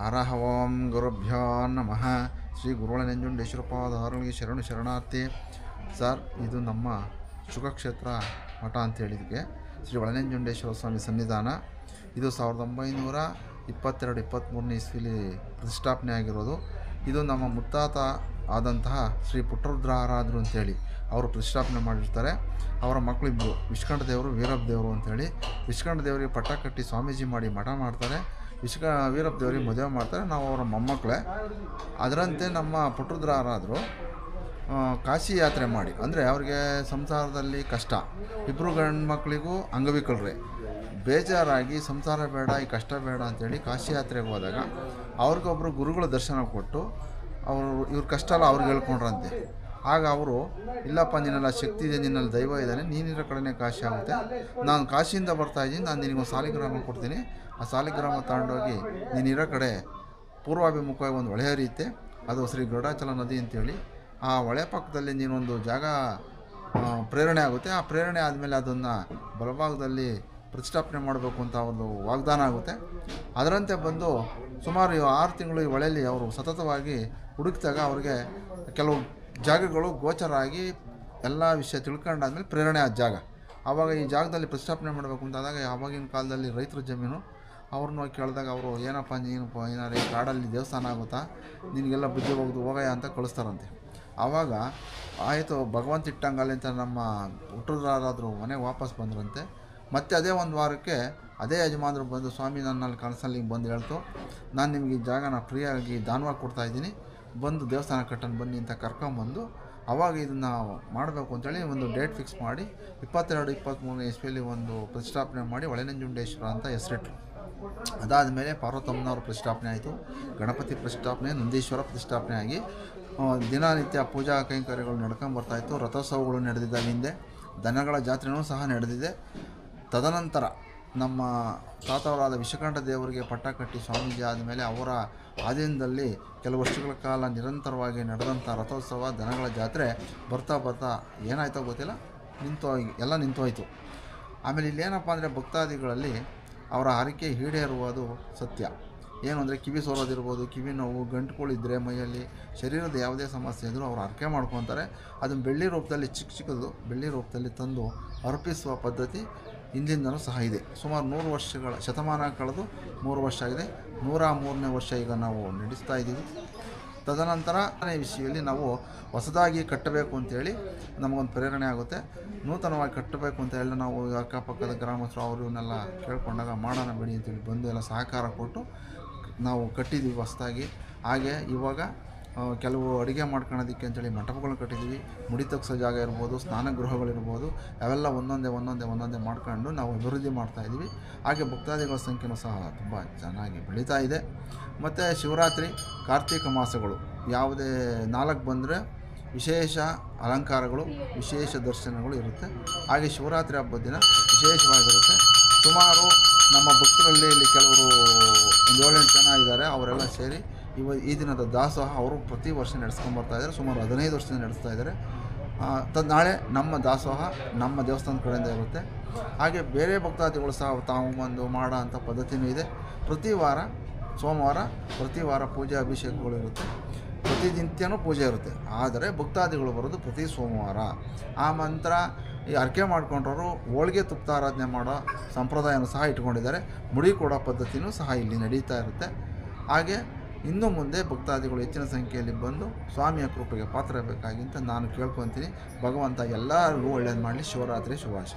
ಹರಹ ಓಂ ಗುರುಭ್ಯೋ ನಮಃ. ಶ್ರೀ ಗುರುಗಳ ನಂಜುಂಡೇಶ್ವರ ಪಾದಾರಗಳಿಗೆ ಶರಣು ಶರಣಾರ್ಥಿ. ಸರ್, ಇದು ನಮ್ಮ ಶುಕಕ್ಷೇತ್ರ ಮಠ ಅಂತ ಹೇಳಿದಕ್ಕೆ ಶ್ರೀ ಒಳನಂಜುಂಡೇಶ್ವರ ಸ್ವಾಮಿ ಸನ್ನಿಧಾನ. ಇದು ಸಾವಿರದ ಒಂಬೈನೂರ ಇಪ್ಪತ್ತೆರಡು ಇಪ್ಪತ್ತ್ಮೂರನೇ ಇಸ್ವಿಲಿ ಪ್ರತಿಷ್ಠಾಪನೆ ಆಗಿರೋದು. ಇದು ನಮ್ಮ ಮುತ್ತಾತ ಆದಂತಹ ಶ್ರೀ ಪುಟ್ಟರುದ್ರ ಆರಾಧರು ಅಂತೇಳಿ ಅವರು ಪ್ರತಿಷ್ಠಾಪನೆ ಮಾಡಿರ್ತಾರೆ. ಅವರ ಮಕ್ಕಳಿಬ್ಬರು ವಿಷ್ಕಂಠ ದೇವರು ವೀರಭ ದೇವರು ಅಂತೇಳಿ. ವಿಷ್ಕಂಠ ದೇವರಿಗೆ ಪಟ್ಟ ಕಟ್ಟಿ ಸ್ವಾಮೀಜಿ ಮಾಡಿ ಮಠ ಮಾಡ್ತಾರೆ. ವಿಷ್ಕ ವೀರಪ್ಪ ದೇವರಿಗೆ ಮದುವೆ ಮಾಡ್ತಾರೆ. ನಾವು ಅವರ ಮೊಮ್ಮಕ್ಕಳೇ. ಅದರಂತೆ ನಮ್ಮ ಪುಟ್ಟರುದ್ರ ಆರಾಧರು ಕಾಶಿ ಯಾತ್ರೆ ಮಾಡಿ. ಅಂದರೆ ಅವ್ರಿಗೆ ಸಂಸಾರದಲ್ಲಿ ಕಷ್ಟ. ಇಬ್ಬರು ಗಂಡು ಮಕ್ಕಳಿಗೂ ಅಂಗವಿಕಲರೇ. ಬೇಜಾರಾಗಿ ಸಂಸಾರ ಬೇಡ, ಈ ಕಷ್ಟ ಬೇಡ ಅಂತೇಳಿ ಕಾಶಿ ಯಾತ್ರೆಗೆ ಹೋದಾಗ ಅವ್ರಿಗೊಬ್ಬರು ಗುರುಗಳ ದರ್ಶನ ಕೊಟ್ಟು, ಅವರು ಇವ್ರ ಕಷ್ಟ ಎಲ್ಲ ಅವ್ರಿಗೆ ಹೇಳ್ಕೊಂಡ್ರಂತೆ. ಆಗ ಅವರು, ಇಲ್ಲಪ್ಪ, ನಿನ್ನೆಲ್ಲ ಶಕ್ತಿ ಇದೆ, ನಿನ್ನಲ್ಲಿ ದೈವ ಇದ್ದಾನೆ, ನೀನಿರೋ ಕಡೆನೇ ಕಾಶಿ ಆಗುತ್ತೆ. ನಾನು ಕಾಶಿಯಿಂದ ಬರ್ತಾ ಇದ್ದೀನಿ, ನಾನು ನಿನಗೊಂದು ಸಾಲಿಗ್ರಾಮ ಕೊಡ್ತೀನಿ. ಆ ಸಾಲಿಗ್ರಾಮ ತಗೊಂಡೋಗಿ ನೀನಿರೋ ಕಡೆ ಪೂರ್ವಾಭಿಮುಖವಾಗಿ ಒಂದು ಹೊಳೆ ಹರಿಯುತ್ತೆ ಅದು ಶ್ರೀ ಗರುಡಾಚಲ ನದಿ ಅಂತೇಳಿ, ಆ ಹೊಳೆ ಪಕ್ಕದಲ್ಲಿ ನೀನೊಂದು ಜಾಗ ಪ್ರೇರಣೆ ಆಗುತ್ತೆ. ಆ ಪ್ರೇರಣೆ ಆದಮೇಲೆ ಅದನ್ನು ಬಲಭಾಗದಲ್ಲಿ ಪ್ರತಿಷ್ಠಾಪನೆ ಮಾಡಬೇಕು ಅಂತ ಒಂದು ವಾಗ್ದಾನ ಆಗುತ್ತೆ. ಅದರಂತೆ ಬಂದು ಸುಮಾರು ಆರು ತಿಂಗಳು ಈ ಹೊಳೆಯಲ್ಲಿ ಅವರು ಸತತವಾಗಿ ಹುಡುಕಿದಾಗ ಅವ್ರಿಗೆ ಕೆಲವು ಜಾಗಗಳು ಗೋಚರ ಆಗಿ ಎಲ್ಲ ವಿಷಯ ತಿಳ್ಕೊಂಡಾದ್ಮೇಲೆ ಪ್ರೇರಣೆ ಆದ ಜಾಗ. ಆವಾಗ ಈ ಜಾಗದಲ್ಲಿ ಪ್ರತಿಷ್ಠಾಪನೆ ಮಾಡಬೇಕು ಅಂತಾದಾಗ ಆವಾಗಿನ ಕಾಲದಲ್ಲಿ ರೈತರ ಜಮೀನು, ಅವ್ರನ್ನ ಕೇಳಿದಾಗ ಅವರು, ಏನಪ್ಪ ನೀನು ಏನಾರ ಏನಾರು ಈ ಕಾಡಲ್ಲಿ ದೇವಸ್ಥಾನ ಆಗುತ್ತಾ? ನಿನಗೆಲ್ಲ ಬುದ್ಧಿ ಹೋಗೋದು ಹೋಗಯ್ಯ ಅಂತ ಕಳಿಸ್ತಾರಂತೆ. ಆವಾಗ ಆಯಿತು, ಭಗವಂತ ಇಟ್ಟಂಗಲ್ಲಿ ಅಂತ ನಮ್ಮ ಹುಟ್ಟರಾದ್ರು ಮನೆಗೆ ವಾಪಸ್ ಬಂದ್ರಂತೆ. ಮತ್ತೆ ಅದೇ ಒಂದು ವಾರಕ್ಕೆ ಅದೇ ಯಜಮಾನರು ಬಂದು, ಸ್ವಾಮಿ, ನನ್ನಲ್ಲಿ ಕನಸಲ್ಲಿ ಬಂದು ಹೇಳ್ತು. ನಾನು ನಿಮಗೆ ಈ ಜಾಗನ ಫ್ರೀಯಾಗಿ ದಾನವಾಗಿ ಕೊಡ್ತಾಯಿದ್ದೀನಿ ಬಂದು ದೇವಸ್ಥಾನ ಕಟ್ಟೋಣ ಬನ್ನಿ ಅಂತ ಕರ್ಕೊಂಬಂದು ಅವಾಗ ಇದನ್ನು ಮಾಡಬೇಕು ಅಂತೇಳಿ ಒಂದು ಡೇಟ್ ಫಿಕ್ಸ್ ಮಾಡಿ ಇಪ್ಪತ್ತೆರಡು ಇಪ್ಪತ್ತ್ಮೂರನೇ ಇಸ್ವಿಯಲ್ಲಿ ಒಂದು ಪ್ರತಿಷ್ಠಾಪನೆ ಮಾಡಿ ಒಳೆನಂಜುಂಡೇಶ್ವರ ಅಂತ ಹೆಸರಿಟ್ರು. ಅದಾದಮೇಲೆ ಪಾರ್ವತಮ್ಮನವ್ರ ಪ್ರತಿಷ್ಠಾಪನೆ ಆಯಿತು. ಗಣಪತಿ ಪ್ರತಿಷ್ಠಾಪನೆ, ನಂದೀಶ್ವರ ಪ್ರತಿಷ್ಠಾಪನೆ ಆಗಿ ದಿನನಿತ್ಯ ಪೂಜಾ ಕೈಂಕರ್ಯಗಳು ನಡ್ಕೊಂಬರ್ತಾಯಿತ್ತು ರಥೋತ್ಸವಗಳು ನಡೆದಿದ್ದಾವೆ ಹಿಂದೆ, ದನಗಳ ಜಾತ್ರೆನೂ ಸಹ ನಡೆದಿದೆ. ತದನಂತರ ನಮ್ಮ ತಾತವರಾದ ವಿಶ್ವಕಂಠ ದೇವರಿಗೆ ಪಟ್ಟ ಕಟ್ಟಿ ಸ್ವಾಮೀಜಿ ಆದಮೇಲೆ ಅವರ ಆಧೀನದಲ್ಲಿ ಕೆಲವು ವರ್ಷಗಳ ಕಾಲ ನಿರಂತರವಾಗಿ ನಡೆದಂಥ ರಥೋತ್ಸವ, ದನಗಳ ಜಾತ್ರೆ ಬರ್ತಾ ಬರ್ತಾ ಏನಾಯ್ತೋ ಗೊತ್ತಿಲ್ಲ, ನಿಂತು, ಎಲ್ಲ ನಿಂತೋಯ್ತು. ಆಮೇಲೆ ಇಲ್ಲೇನಪ್ಪ ಅಂದರೆ ಭಕ್ತಾದಿಗಳಲ್ಲಿ ಅವರ ಹರಕೆ ಈಡೇರುವುದು ಸತ್ಯ. ಏನು ಅಂದರೆ ಕಿವಿ ಸೋರೋದಿರ್ಬೋದು, ಕಿವಿ ನೋವು ಗಂಟುಗಳಿದ್ದರೆ ಮೈಯಲ್ಲಿ ಶರೀರದ ಯಾವುದೇ ಸಮಸ್ಯೆ ಇದ್ದರೂ ಅವ್ರು ಹರಕೆ ಮಾಡ್ಕೊತಾರೆ. ಅದನ್ನು ಬೆಳ್ಳಿ ರೂಪದಲ್ಲಿ ಚಿಕ್ಕ ಚಿಕ್ಕದು ಬೆಳ್ಳಿ ರೂಪದಲ್ಲಿ ತಂದು ಅರ್ಪಿಸುವ ಪದ್ಧತಿ ಹಿಂದಿಂದನೂ ಸಹ ಇದೆ. ಸುಮಾರು ನೂರು ವರ್ಷಗಳ ಶತಮಾನ ಕಳೆದು ಮೂರು ವರ್ಷ ಆಗಿದೆ. ನೂರ ಮೂರನೇ ವರ್ಷ ಈಗ ನಾವು ನಡೆಸ್ತಾ ಇದ್ದೀವಿ. ತದನಂತರ ವಿಷಯದಲ್ಲಿ ನಾವು ಹೊಸದಾಗಿ ಕಟ್ಟಬೇಕು ಅಂತೇಳಿ ನಮಗೊಂದು ಪ್ರೇರಣೆ ಆಗುತ್ತೆ. ನೂತನವಾಗಿ ಕಟ್ಟಬೇಕು ಅಂತ ಹೇಳಿ ನಾವು ಅಕ್ಕಪಕ್ಕದ ಗ್ರಾಮಸ್ಥರು ಅವರು ಇವನ್ನೆಲ್ಲ ಕೇಳ್ಕೊಂಡಾಗ, ಮಾಡೋಣ ಬಿಡಿ ಅಂತೇಳಿ ಬಂದು ಎಲ್ಲ ಸಹಕಾರ ಕೊಟ್ಟು ನಾವು ಕಟ್ಟಿದ್ದೀವಿ ಹೊಸದಾಗಿ. ಹಾಗೆ ಇವಾಗ ಕೆಲವು ಅಡುಗೆ ಮಾಡ್ಕೊಳೋದಕ್ಕೆ ಅಂತೇಳಿ ಮಂಟಪಗಳನ್ನ ಕಟ್ಟಿದ್ದೀವಿ. ಮುಡಿ ತಗ್ಸೋ ಜಾಗ ಇರ್ಬೋದು, ಸ್ನಾನಗೃಹಗಳಿರ್ಬೋದು. ಅವೆಲ್ಲ ಒಂದೊಂದೇ ಒಂದೊಂದೇ ಒಂದೊಂದೇ ಮಾಡ್ಕೊಂಡು ನಾವು ಅಭಿವೃದ್ಧಿ ಮಾಡ್ತಾಯಿದ್ದೀವಿ ಹಾಗೆ ಭಕ್ತಾದಿಗಳ ಸಂಖ್ಯೆನೂ ಸಹ ತುಂಬ ಚೆನ್ನಾಗಿ ಬೆಳೀತಾ ಇದೆ. ಮತ್ತು ಶಿವರಾತ್ರಿ, ಕಾರ್ತಿಕ ಮಾಸಗಳು. ಯಾವುದೇ ನಾಲ್ಕು ಬಂದರೆ ವಿಶೇಷ ಅಲಂಕಾರಗಳು, ವಿಶೇಷ ದರ್ಶನಗಳು ಇರುತ್ತೆ. ಹಾಗೆ ಶಿವರಾತ್ರಿ ಹಬ್ಬದ ದಿನ ವಿಶೇಷವಾಗಿರುತ್ತೆ. ಸುಮಾರು ನಮ್ಮ ಭಕ್ತರಲ್ಲಿ ಇಲ್ಲಿ ಕೆಲವರು ಒಂದು ಏಳೆಂಟು ಜನ ಇದ್ದಾರೆ. ಅವರೆಲ್ಲ ಸೇರಿ ಇವ ಈ ದಿನದ ದಾಸೋಹ ಅವರು ಪ್ರತಿ ವರ್ಷ ನಡೆಸ್ಕೊಂಬರ್ತಾ ಇದ್ದಾರೆ ಸುಮಾರು ಹದಿನೈದು ವರ್ಷದಿಂದ ನಡೆಸ್ತಾ ಇದ್ದಾರೆ ನಾಳೆ ನಮ್ಮ ದಾಸೋಹ ನಮ್ಮ ದೇವಸ್ಥಾನದ ಕಡೆಯಿಂದ ಇರುತ್ತೆ. ಹಾಗೆ ಬೇರೆ ಭಕ್ತಾದಿಗಳು ಸಹ ತಾವು ಬಂದು ಮಾಡೋ ಅಂಥ ಪದ್ಧತಿನೂ ಇದೆ. ಪ್ರತಿ ವಾರ, ಸೋಮವಾರ ಪ್ರತಿ ವಾರ ಪೂಜೆ ಅಭಿಷೇಕಗಳು ಇರುತ್ತೆ. ಪ್ರತಿನಿತ್ಯನೂ ಪೂಜೆ ಇರುತ್ತೆ. ಆದರೆ ಭಕ್ತಾದಿಗಳು ಬರೋದು ಪ್ರತಿ ಸೋಮವಾರ. ಆ ಮಂತ್ರ ಈ ಅರ್ಕೆ ಮಾಡಿಕೊಂಡವರು ಹೋಳಿಗೆ ತುಪ್ಪ ಆರಾಧನೆ ಮಾಡೋ ಸಂಪ್ರದಾಯನೂ ಸಹ ಇಟ್ಕೊಂಡಿದ್ದಾರೆ. ಮುಡಿ ಕೊಡೋ ಪದ್ಧತಿನೂ ಸಹ ಇಲ್ಲಿ ನಡೀತಾ ಇರುತ್ತೆ. ಹಾಗೆ ಇನ್ನು ಮುಂದೆ ಭಕ್ತಾದಿಗಳು ಹೆಚ್ಚಿನ ಸಂಖ್ಯೆಯಲ್ಲಿ ಬಂದು ಸ್ವಾಮಿಯ ಕೃಪೆಗೆ ಪಾತ್ರಬೇಕಾಗಿ ಅಂತ ನಾನು ಕೇಳ್ಕೊತೀನಿ. ಭಗವಂತ ಎಲ್ಲರಿಗೂ ಒಳ್ಳೇದು ಮಾಡಲಿ. ಶಿವರಾತ್ರಿ ಶುಭಾಶಯ.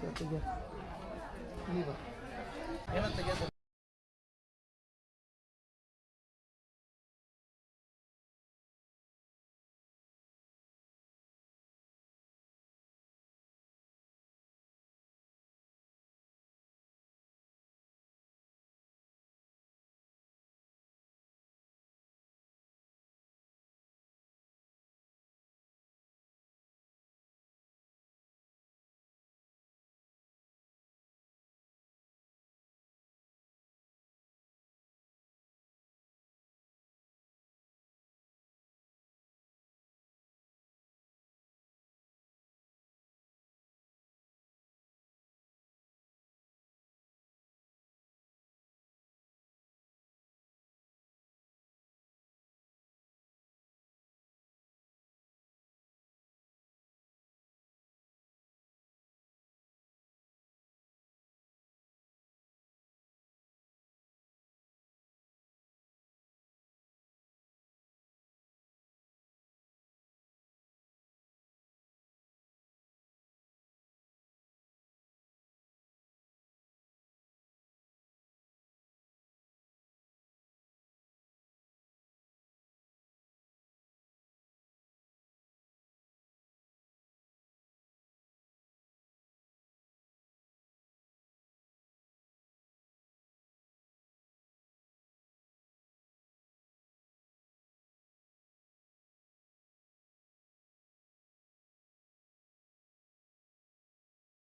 si Ate Jan. Hindi ba? Yan ang Ate Jan.